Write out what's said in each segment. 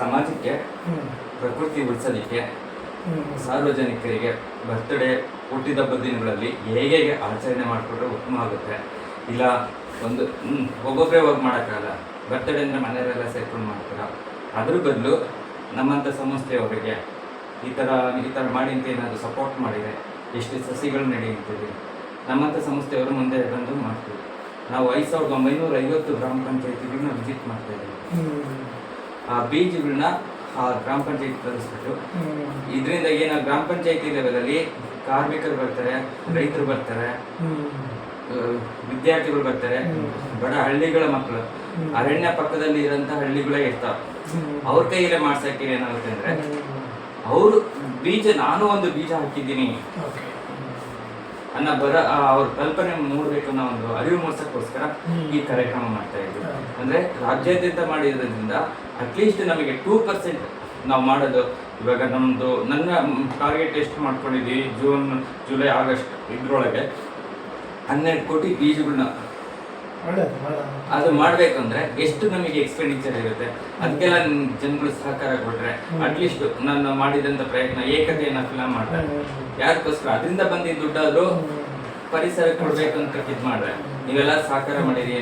ಸಮಾಜಕ್ಕೆ ಪ್ರಕೃತಿ ಉಳಿಸಲಿಕ್ಕೆ ಸಾರ್ವಜನಿಕರಿಗೆ ಬರ್ತ್ಡೇ ಹುಟ್ಟಿದಬ್ಬ ದಿನಗಳಲ್ಲಿ ಹೇಗೆ ಹೇಗೆ ಆಚರಣೆ ಮಾಡಿಕೊಟ್ರೆ ಉತ್ತಮ ಆಗುತ್ತೆ. ಇಲ್ಲ ಒಂದು ಒಬ್ಬೊಬ್ಬರೇ ಹೋಗಿ ಮಾಡೋಕ್ಕಾಗಲ್ಲ. ಬರ್ತ್ಡೇ ಅಂದರೆ ಮನೆಯವರೆಲ್ಲ ಸೇರ್ಕೊಂಡು ಮಾಡ್ತಾರೆ? ಅದ್ರ ಬದಲು ನಮ್ಮಂಥ ಸಂಸ್ಥೆಯವರಿಗೆ ಈ ಥರ ಈ ಥರ ಮಾಡಿ ಅಂತ ಏನಾದರೂ ಸಪೋರ್ಟ್ ಮಾಡಿದರೆ ಎಷ್ಟು ಸಸಿಗಳು ನಡೆಯುತ್ತೀವಿ ನಮ್ಮಂಥ ಸಂಸ್ಥೆಯವರು ಮುಂದೆ ಬಂದು ಮಾಡ್ತೀವಿ. ನಾವು ಐದು ಸಾವಿರದ ಒಂಬೈನೂರ ಐವತ್ತು ಗ್ರಾಮ ಪಂಚಾಯತಿಗಳನ್ನ ವಿಸಿಟ್ ಮಾಡ್ತಾ ಇದ್ದೀವಿ. ಆ ಬೀಜಗಳನ್ನ ಆ ಗ್ರಾಮ ಪಂಚಾಯತ್ ತರಿಸ್ಬಿಟ್ಟು ಇದರಿಂದ ಏನ ಗ್ರಾಮ ಪಂಚಾಯತಿ ಲೆವೆಲಲ್ಲಿ ಕಾರ್ಮಿಕರು ಬರ್ತಾರೆ ರೈತರು ಬರ್ತಾರೆ ವಿದ್ಯಾರ್ಥಿಗಳು ಬರ್ತಾರೆ ಬಡ ಹಳ್ಳಿಗಳ ಮಕ್ಕಳು. ಅರಣ್ಯ ಪಕ್ಕದಲ್ಲಿ ಇರೋಂಥ ಹಳ್ಳಿಗಳೇ ಇರ್ತಾವ. ಅವ್ರ ಕೈಯಲ್ಲೇ ಮಾಡ್ಸಕ್ಕೆ ಏನಾಗುತ್ತೆ ಅಂದ್ರೆ ಅವರು ಬೀಜ ನಾನು ಒಂದು ಬೀಜ ಹಾಕಿದ್ದೀನಿ. ಅನ್ನೋ ಬರ ಅವ್ರ ಕಲ್ಪನೆ ಮೂಡಬೇಕು ಅನ್ನೋ ಒಂದು ಅರಿವು ಮೂಡಿಸೋಕ್ಕೋಸ್ಕರ. ಈ ಕಾರ್ಯಕ್ರಮ ಮಾಡ್ತಾ ಇದ್ವಿ ಹೌದು. ಅಂದ್ರೆ ರಾಜ್ಯಾದ್ಯಂತ ಮಾಡಿರೋದ್ರಿಂದ ಅಟ್ಲೀಸ್ಟ್ ನಮಗೆ ಟೂ ಪರ್ಸೆಂಟ್ ನಾವು ಮಾಡೋದು ಇವಾಗ ನಮ್ಮದು ನನ್ನ ಟಾರ್ಗೆಟ್ ಎಷ್ಟು ಮಾಡ್ಕೊಂಡಿದ್ವಿ ಜೂನ್ ಜುಲೈ ಆಗಸ್ಟ್ ಇದ್ರೊಳಗೆ ಹನ್ನೆರಡು ಕೋಟಿ ಬೀಜಗಳನ್ನ ಅದು ಮಾಡ್ಬೇಕಂದ್ರೆ ಎಷ್ಟು ನಮಗೆ ಎಕ್ಸ್ಪೆಂಡಿಚರ್ ಇರುತ್ತೆ ಅದಕ್ಕೆಲ್ಲ ಜನಗಳು ಸಹಕಾರ ಕೊಟ್ರೆ. ಅಟ್ಲೀಸ್ಟ್ ನಾನು ಮಾಡಿದಂತ ಪ್ರಯತ್ನ ಏಕತೆಯನ್ನ ಫಿಲಮ್ ಮಾಡ್ತಾರೆ. ಯಾರಕ್ಕೋಸ್ಕರ ಅದರಿಂದ ಬಂದಿದ್ದ ದುಡ್ಡಾದ್ರು ಪರಿಸರ ಕೊಡ್ಬೇಕು ಅಂತ ಇದ್ ಮಾಡ್ರೆ. ನೀವೆಲ್ಲ ಸಹಕಾರ ಮಾಡಿರಿ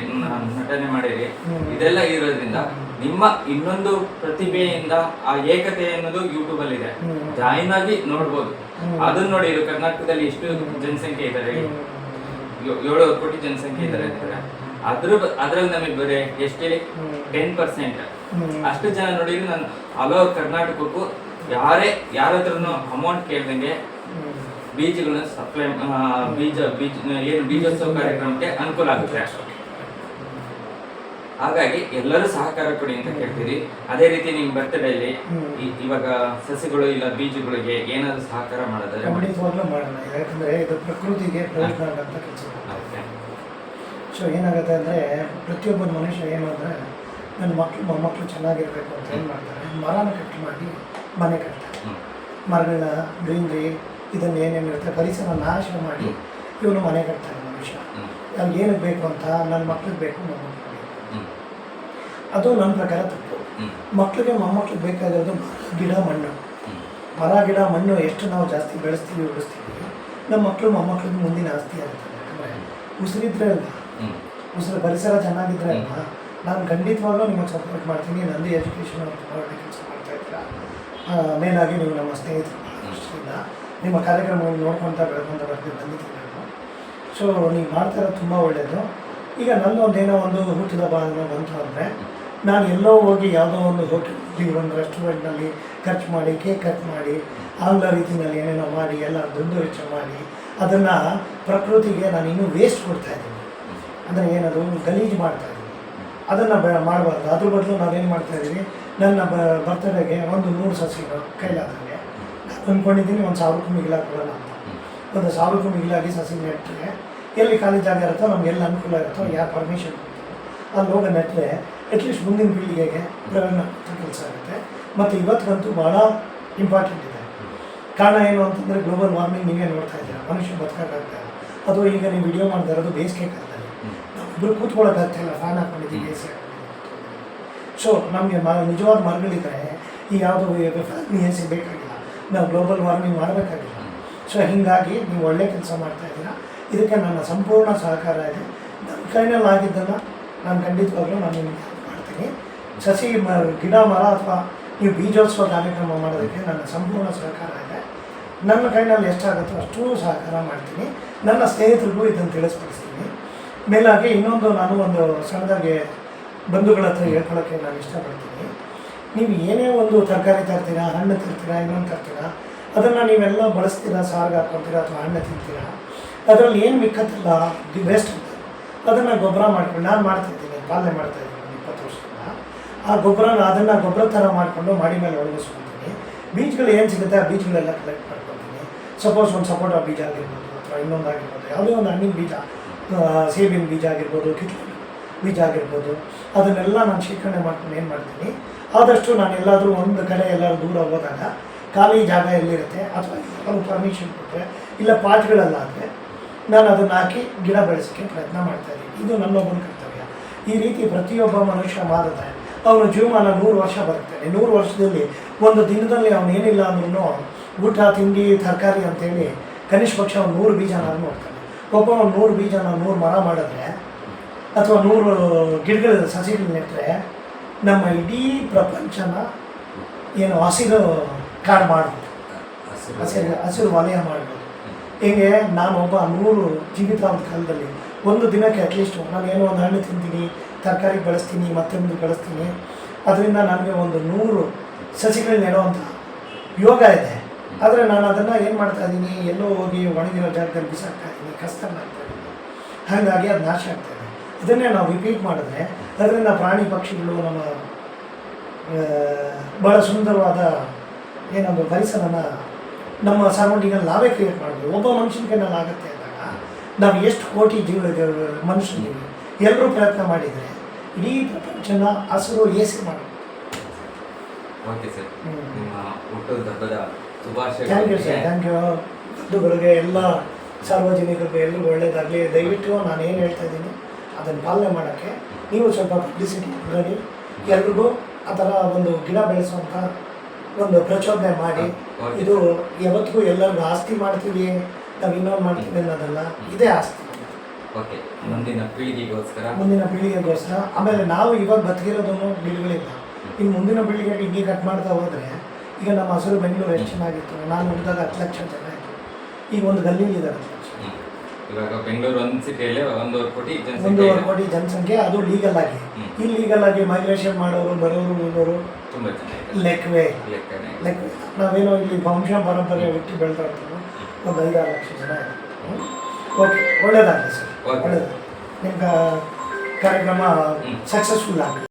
ನಟನೆ ಮಾಡಿರಿ. ಇದೆಲ್ಲ ಇರೋದ್ರಿಂದ ನಿಮ್ಮ ಇನ್ನೊಂದು ಪ್ರತಿಭೆಯಿಂದ ಆ ಏಕತೆ ಅನ್ನೋದು ಯೂಟ್ಯೂಬ್ ಅಲ್ಲಿ ಇದೆ. ಜಾಯಿನ್ ಆಗಿ ನೋಡ್ಬೋದು. ಅದನ್ನ ನೋಡಿ ಇದು ಕರ್ನಾಟಕದಲ್ಲಿ ಎಷ್ಟು ಜನಸಂಖ್ಯೆ ಇದ್ದಾರೆ. ಏಳು ಕೋಟಿ ಜನಸಂಖ್ಯೆ ಇದ್ದಾರೆ ಅಂತಾರೆ. ಅದ್ರ ಅದ್ರಲ್ಲಿ ನಮಗೆ ಬರೀ ಎಷ್ಟೇ ಟೆನ್ ಪರ್ಸೆಂಟ್ ಅಷ್ಟು ಜನ ನೋಡಿದ್ರೆ ನಾನು ಆಲ್ ಓವರ್ ಕರ್ನಾಟಕಕ್ಕೂ ಯಾರೇ ಯಾರ ಹತ್ರನೂ ಅಮೌಂಟ್ ಕೇಳ್ದಂಗೆ ಬೀಜಗಳನ್ನ ಸಪ್ಲೈ ಬೀಜ ಬೀಜ ಏನು ಬೀಜೋತ್ಸವ ಕಾರ್ಯಕ್ರಮಕ್ಕೆ ಅನುಕೂಲ ಆಗುತ್ತೆ. ಹಾಗಾಗಿ ಎಲ್ಲರೂ ಸಹಕಾರ ಕೊಡಿ ಅಂತ ಕೇಳ್ತೀರಿ. ಅದೇ ರೀತಿ ನಿಮ್ ಬರ್ತಡೇ ಅಲ್ಲಿ ಇವಾಗ ಸಸಿಗಳು ಇಲ್ಲ ಬೀಜಗಳಿಗೆ ಏನಾದ್ರು ಸಹಕಾರ ಮಾಡೋದಾದ್ರೆ ಮಾಡೋಣ. ಯಾಕಂದ್ರೆ ಇದು ಪ್ರಕೃತಿಗೆ ಪ್ರಯತ್ನ. ಸೊ ಏನಾಗುತ್ತೆ ಅಂದರೆ ಪ್ರತಿಯೊಬ್ಬ ಮನುಷ್ಯ ಏನು ಅಂದರೆ ನನ್ನ ಮಕ್ಕಳು ಮೊಮ್ಮಕ್ಕಳು ಚೆನ್ನಾಗಿರಬೇಕು ಅಂತ ಏನು ಮಾಡ್ತಾರೆ? ಮರನ ಕಟ್ ಮಾಡಿ ಮನೆ ಕಟ್ತಾರೆ. ಮರಗಳ ಮರಗಳನ್ನ ಗ್ರೀನ್ರಿ ಇದನ್ನು ಏನೇನಿರುತ್ತೆ ಪರಿಸರ ನಾಶ ಮಾಡಿ ಇವನು ಮನೆ ಕಟ್ತಾನೆ ಮನುಷ್ಯ. ಅವ್ರಿಗೆ ಏನಕ್ಕೆ ಬೇಕು ಅಂತ ನನ್ನ ಮಕ್ಳಿಗೆ ಬೇಕು ಮೊಮ್ಮಕ್ಕಳು. ಅದು ನನ್ನ ಪ್ರಕಾರ ತಪ್ಪು. ಮಕ್ಕಳಿಗೆ ಮೊಮ್ಮಕ್ಕಳಿಗೆ ಬೇಕಾಗಿರೋದು ಗಿಡ ಮಣ್ಣು. ಮರ ಗಿಡ ಮಣ್ಣು ಎಷ್ಟು ನಾವು ಜಾಸ್ತಿ ಬೆಳೆಸ್ತೀವಿ ಉಳಿಸ್ತೀವಿ ನಮ್ಮ ಮಕ್ಕಳು ಮೊಮ್ಮಕ್ಕಳಿಗೆ ಮುಂದಿನ ಆಸ್ತಿ ಆಗುತ್ತೆ. ಯಾಕಂದರೆ ಉಸಿರಿದ್ರೆ ಹ್ಮ್. ಉಸಿರು ಪರಿಸರ ಚೆನ್ನಾಗಿದ್ರೆ ಅಲ್ವಾ ನಾನು ಖಂಡಿತವಾಗ್ಲೂ ನಿಮಗೆ ಸಪೋರ್ಟ್ ಮಾಡ್ತೀನಿ. ನಂದು ಎಜುಕೇಷನ್ ಕೆಲಸ ಮಾಡ್ತಾ ಇದ್ದೀರಾ? ಮೇನಾಗಿ ನೀವು ನಮ್ಮ ಸ್ನೇಹಿತರು ನಿಮ್ಮ ಕಾರ್ಯಕ್ರಮವನ್ನು ನೋಡ್ಕೊತ ಬೆಳ್ಕೊಂತ ಬರ್ತೀವಿ ಬಂದಿದ್ದೀನಿ ನಾನು. ಸೊ ನೀವು ಮಾಡ್ತಾ ಇರೋದು ತುಂಬ ಒಳ್ಳೆಯದು ಈಗ ನನ್ನೊಂದೇನೋ ಒಂದು ಹುಟ್ಟಿದ ಹಬ್ಬ ಅನ್ನೋ ಬಂತು ಅಂದರೆ ನಾನು ಎಲ್ಲೋ ಹೋಗಿ ಯಾವುದೋ ಒಂದು ಹೋಟೆಲ್ ಒಂದು ರೆಸ್ಟೋರೆಂಟ್ನಲ್ಲಿ ಖರ್ಚು ಮಾಡಿ ಕೇಕ್ ಕಟ್ ಮಾಡಿ ಆಂಗ್ಲ ರೀತಿಯಲ್ಲಿ ಏನೇನೋ ಮಾಡಿ ಎಲ್ಲ ದುಡ್ಡು ವೆಚ್ಚ ಮಾಡಿ ಅದನ್ನು ಪ್ರಕೃತಿಗೆ ನಾನು ಇನ್ನೂ ವೇಸ್ಟ್ ಕೊಡ್ತಾ ಇದ್ದೀನಿ. ಅಂದರೆ ಏನದು? ಗಲೀಜು ಮಾಡ್ತಾ ಇದ್ದೀವಿ. ಅದನ್ನು ಬ ಮಾಡಬಾರ್ದು. ಅದ್ರ ಬದಲು ನಾವೇನು ಮಾಡ್ತಾ ಇದ್ದೀವಿ? ನನ್ನ ಬ ಬರ್ತಡೇಗೆ ಒಂದು ನೂರು ಸಸಿಗಳು ಕೈಲಾದಂಗೆ ಅಂದ್ಕೊಂಡಿದ್ದೀನಿ ಒಂದು ಸಾವಿರಕ್ಕೂ ಮಿಗಿಲಾಗಿ ಕೊಡೋಣ ಅಂತ. ಒಂದು ಸಾವಿರಕ್ಕೂ ಮಿಗಿಲಾಗಿ ಸಸಿ ನೆಟ್ಟರೆ ಎಲ್ಲಿ ಖಾಲಿ ಜಾಗ ಇರುತ್ತೋ ನಮ್ಗೆ ಎಲ್ಲಿ ಅನುಕೂಲ ಇರುತ್ತೋ ಯಾರು ಪರ್ಮಿಷನ್ ಅಲ್ಲಿ ಹೋಗಿ ನೆಟ್ಟರೆ ಅಟ್ಲೀಸ್ಟ್ ಮುಂದಿನ ಪೀಳಿಗೆಗೆ ಪ್ರಯೋಜನ ಕೆಲಸ ಆಗುತ್ತೆ. ಮತ್ತು ಇವತ್ತಿಗಂತೂ ಭಾಳ ಇಂಪಾರ್ಟೆಂಟ್ ಇದೆ. ಕಾರಣ ಏನು ಅಂತಂದರೆ ಗ್ಲೋಬಲ್ ವಾರ್ಮಿಂಗ್ ನೀವೇ ನೋಡ್ತಾ ಇದ್ದೀರಾ. ಮನುಷ್ಯ ಬದುಕೋಕ್ಕಾಗ್ತಾ ಅದು ಈಗ ನೀವು ವಿಡಿಯೋ ಮಾಡ್ತಾ ಇರೋದು ಬೇಸಿಗೆ ಕಾಲದಲ್ಲಿ. ನಾವಿಬ್ಬರು ಕೂತ್ಕೊಳ್ಳೋಕ್ಕಾಗ್ತಾಯಿಲ್ಲ ಫ್ಯಾನ್ ಹಾಕೊಂಡಿದ್ದೀವಿ ಎ ಸಿ ಸೊ ನಮಗೆ ಮ ನಿಜವಾದ ಮರಗಳಿದ್ರೆ ಈ ಯಾವುದೋ ಫ್ಯಾನ್ ಎ ಸಿ ಬೇಕಾಗಿಲ್ಲ. ನಾವು ಗ್ಲೋಬಲ್ ವಾರ್ಮಿಂಗ್ ಮಾಡಬೇಕಾಗಿಲ್ಲ. ಸೊ ಹೀಗಾಗಿ ನೀವು ಒಳ್ಳೆ ಕೆಲಸ ಮಾಡ್ತಾ ಇದ್ದೀರಾ. ಇದಕ್ಕೆ ನನ್ನ ಸಂಪೂರ್ಣ ಸಹಕಾರ ಇದೆ. ನಮ್ಮ ಕೈನಲ್ಲಿ ಆಗಿದ್ದನ್ನು ನಾನು ಖಂಡಿತವಾಗ್ಲೂ ನಾನು ನಿಮಗೆ ಮಾಡ್ತೀನಿ. ಸಸಿ ಮ ಗಿಡ ಮರ ಅಥವಾ ನೀವು ಬೀಜೋತ್ಸವ ಕಾರ್ಯಕ್ರಮ ಮಾಡೋದಕ್ಕೆ ನನ್ನ ಸಂಪೂರ್ಣ ಸಹಕಾರ ಇದೆ. ನನ್ನ ಕೈನಲ್ಲಿ ಎಷ್ಟಾಗುತ್ತೋ ಅಷ್ಟೂ ಸಹಕಾರ ಮಾಡ್ತೀನಿ. ನನ್ನ ಸ್ನೇಹಿತರಿಗೂ ಇದನ್ನು ತಿಳಿಸ್ಪಡಿಸ್ತೀನಿ ಮೇಲಾಗಿ ಇನ್ನೊಂದು ನಾನು ಒಂದು ಸಣ್ಣದಾಗಿ ಬಂಧುಗಳ ಹತ್ರ ಹೇಳ್ಕೊಳ್ಳೋಕ್ಕೆ ನಾನು ಇಷ್ಟಪಡ್ತೀನಿ. ನೀವು ಏನೇ ಒಂದು ತರಕಾರಿ ತರ್ತೀರಾ, ಹಣ್ಣು ತರ್ತೀರಾ, ಇನ್ನೊಂದು ತರ್ತೀರಾ, ಅದನ್ನು ನೀವೆಲ್ಲ ಬಳಸ್ತೀರಾ, ಸಾರ್ಗೆ ಹಾಕ್ಕೊತೀರಾ ಅಥವಾ ಹಣ್ಣು ತಿಂತೀರಾ, ಅದರಲ್ಲಿ ಏನು ಮಿಕ್ಕತ್ತಲ್ಲ ವೇಸ್ಟ್ ಅಂತ ಅದನ್ನು ಗೊಬ್ಬರ ಮಾಡ್ಕೊಂಡು ನಾನು ಮಾಡ್ತಿದ್ದೀನಿ ಪಾಲನೆ ಮಾಡ್ತಾ ಇದ್ದೀನಿ ಇಪ್ಪತ್ತು ವರ್ಷದಿಂದ. ಆ ಗೊಬ್ಬರನ ಅದನ್ನು ಗೊಬ್ಬರ ಥರ ಮಾಡಿಕೊಂಡು ಮಾಡಿ ಮೇಲೆ ಒಣಗಿಸ್ಕೊತೀನಿ. ಬೀಜಗಳು ಏನು ಸಿಗುತ್ತೆ ಆ ಬೀಜಗಳೆಲ್ಲ ಕಲೆಕ್ಟ್ ಮಾಡ್ಕೊತೀನಿ. ಸಪೋಸ್ ಒಂದು ಸಪೋಟ ಬೀಜ ಆಗಿರ್ಬೋದು ಅಥವಾ ಇನ್ನೊಂದು ಆಗಿರ್ಬೋದು ಯಾವುದೇ ಒಂದು ಹಣ್ಣಿನ ಬೀಜ. ಸೇಬಿನ ಬೀಜ ಆಗಿರ್ಬೋದು, ಕಿತ್ಲೆ ಬೀಜ ಆಗಿರ್ಬೋದು, ಅದನ್ನೆಲ್ಲ ನಾನು ಶೇಖರಣೆ ಮಾಡ್ಕೊಂಡು ಏನು ಮಾಡ್ತೀನಿ? ಆದಷ್ಟು ನಾನು ಎಲ್ಲಾದರೂ ಒಂದು ಕಡೆ ಎಲ್ಲರೂ ದೂರ ಹೋದಾಗ, ಖಾಲಿ ಜಾಗ ಎಲ್ಲಿರುತ್ತೆ? ಅಥವಾ ಎಲ್ಲರೂ ಪರ್ಮಿಷನ್ ಕೊಟ್ಟರೆ ಇಲ್ಲ ಪಾಟ್ಗಳಲ್ಲಾದರೆ, ನಾನು ಅದನ್ನು ಹಾಕಿ ಗಿಡ ಬೆಳೆಸೋಕ್ಕೆ ಪ್ರಯತ್ನ ಮಾಡ್ತಾ ಇದ್ದೀನಿ. ಇದು ನನ್ನೊಬ್ಬನ ಕರ್ತವ್ಯ. ಈ ರೀತಿ ಪ್ರತಿಯೊಬ್ಬ ಮನುಷ್ಯ ಮಾಡಿದ್ರೆ, ಅವನ ಜೀವಮಾನ ನೂರು ವರ್ಷ ಬರುತ್ತಾನೆ ನೂರು ವರ್ಷದಲ್ಲಿ ಒಂದು ದಿನದಲ್ಲಿ ಅವನೇನಿಲ್ಲ ಅಂದ್ರೂ ಊಟ, ತಿಂಡಿ, ತರಕಾರಿ ಅಂತೇಳಿ ಕನಿಷ್ಠ ಪಕ್ಷ ಅವನು ನೂರು ನಾನು ನೋಡ್ತಾನೆ. ಒಬ್ಬ ಒಂದು ನೂರು ಬೀಜನ ನೂರು ಮರ ಮಾಡಿದ್ರೆ ಅಥವಾ ನೂರು ಗಿಡಗಳ ಸಸಿಗಳು ನೆಟ್ಟರೆ ನಮ್ಮ ಇಡೀ ಪ್ರಪಂಚನ ಏನು ಹಸಿರು ಕಾಡು ಮಾಡ್ಬೋದು. ಹಸಿರು ಹಸಿರು ವಲಯ. ಮಾಡ್ಬೋದು. ಹೇಗೆ ನಾನು ಒಬ್ಬ ನೂರು ಒಂದು ಕಾಲದಲ್ಲಿ ಒಂದು ದಿನಕ್ಕೆ ಅಟ್ಲೀಸ್ಟ್ ನಾನು ಏನೋ ಒಂದು ಹಣ್ಣು ತಿಂತೀನಿ ತರಕಾರಿ ಬೆಳೆಸ್ತೀನಿ ಮತ್ತೊಂದು ಬೆಳೆಸ್ತೀನಿ. ಅದರಿಂದ ನನಗೆ ಒಂದು ನೂರು ಸಸಿಗಳು ನೆಡುವಂಥ ಯೋಗ ಇದೆ. ಆದರೆ ನಾನು ಅದನ್ನು ಏನು ಮಾಡ್ತಾ ಇದ್ದೀನಿ ಎಲ್ಲೋ ಹೋಗಿ ಒಣಗಿರೋ ಜಾಗದಲ್ಲಿ ಬಿಸಾಕ್ತಾ ಇದ್ದೀನಿ ಕಷ್ಟ ಮಾಡ್ತಾ ಇದ್ದೀನಿ ಹಾಗಾಗಿ ಅದು ನಾಶ ಆಗ್ತಾ ಇದೆ. ಇದನ್ನೇ ನಾವು ರಿಪೀಟ್ ಮಾಡಿದ್ರೆ ಅದರಿಂದ ಪ್ರಾಣಿ ಪಕ್ಷಿಗಳು ನಮ್ಮ ಭಾಳ ಬಹಳ ಸುಂದರವಾದ ಏನೊಂದು ಪರಿಸರನ ನಮ್ಮ ಸರೌಂಡಿಂಗಲ್ಲಿ ನಾವೇ ಕ್ರಿಯೇಟ್ ಮಾಡೋದು ಒಬ್ಬ ಮನುಷ್ಯನ ಕೈನಲ್ಲಿ ಆಗುತ್ತೆ ಅಂದಾಗ ನಾವು ಎಷ್ಟು ಕೋಟಿ ಜೀವ ಮನುಷ್ಯನಿಗೆ ಎಲ್ಲರೂ ಪ್ರಯತ್ನ ಮಾಡಿದರೆ ಇಡೀ ಪ್ರಪಂಚನ ಹಸಿರು ಏಸಿ ಮಾಡಿ ಓಕೆ ಸರ್ ನಿಮ್ಮ ಒಟ್ಟು ಶುಭಾಶಯಗಳು thank you sir thank you ಬಂಧುಗಳಿಗೆ ಎಲ್ಲ ಸಾರ್ವಜನಿಕರಿಗೆ ಎಲ್ಲರಿಗೂ ಒಳ್ಳೇದಾಗಲಿ ದಯವಿಟ್ಟು ನಾನು ಏನು ಹೇಳ್ತಾ ಇದ್ದೀನಿ ಅದನ್ನು ಪಾಲನೆ ಮಾಡೋಕ್ಕೆ ನೀವು ಸ್ವಲ್ಪ ಪಬ್ಲಿಸಿಟಿ ಮಾಡಿ ಎಲ್ರಿಗೂ ಆ ಥರ ಒಂದು ಗಿಡ ಬೆಳೆಸುವಂಥ ಒಂದು ಪ್ರಚೋದನೆ ಮಾಡಿ. ಇದು ಯಾವತ್ತಿಗೂ ಎಲ್ಲರಿಗೂ ಆಸ್ತಿ ಮಾಡ್ತೀವಿ ನಾವು ಇನ್ನೊಂದು ಮಾಡ್ತೀವಿ ಅನ್ನೋದಲ್ಲ ಇದೇ ಆಸ್ತಿ. ಓಕೆ ಮುಂದಿನ ಪೀಳಿಗೆಗೋಸ್ಕರ. ಮುಂದಿನ ಪೀಳಿಗೆಗೋಸ್ಕರ. ಆಮೇಲೆ ನಾವು ಇವಾಗ ಬದುಕಿರೋದನ್ನು ಗಿಡಗಳಿಂದ ಇನ್ನು ಮುಂದಿನ ಪೀಳಿಗೆಗೆ ಹಿಂಗೆ ಕಟ್ ಮಾಡ್ತಾ ಹೋದರೆ ಈಗ ನಮ್ಮ ಹಸಿರು ಬೆಂಗಳೂರು ಎಷ್ಟು ಚೆನ್ನಾಗಿತ್ತು? ನಾನು ಹುಟ್ಟಿದಾಗ ಹತ್ತು ಲಕ್ಷ ಜನ ಇತ್ತು ಈಗ ಒಂದು ಗಲ್ಲಿ ಇದ್ದಾರೆ. ಇವಾಗ ಬೆಂಗಳೂರು ಒಂದು ಸಿಟಿಯಲ್ಲಿ ಒಂದೂವರೆ ಕೋಟಿ ಜನಸಂಖ್ಯೆ ಒಂದೂವರೆ. ಕೋಟಿ ಜನಸಂಖ್ಯೆ ಅದು ಲೀಗಲ್ ಆಗಿ. ಈ ಇಲ್ಲೀಗಲ್ ಆಗಿ ಮೈಗ್ರೇಷನ್ ಮಾಡೋರು ಬರೋರು ಹೋಗೋರು ಲೆಕ್ಕವೇ ಲೆಕ್ಕನೇ ನಾವೇನೋ ಇಲ್ಲಿ ವಂಶ ಪರಂಪರೆ ಬಿಟ್ಟು ಬೆಳ್ತಾ ಇರ್ತೀವಿ ಒಂದು ಐದಾರು ಲಕ್ಷ ಜನ ಓಕೆ ಒಳ್ಳೇದಾಗಲಿ ಸರ್. ಒಳ್ಳೇದಾಗಲಿ. ನಿಮ್ಮ ಕಾರ್ಯಕ್ರಮ. ಸಕ್ಸಸ್ಫುಲ್ ಆಗಲಿ.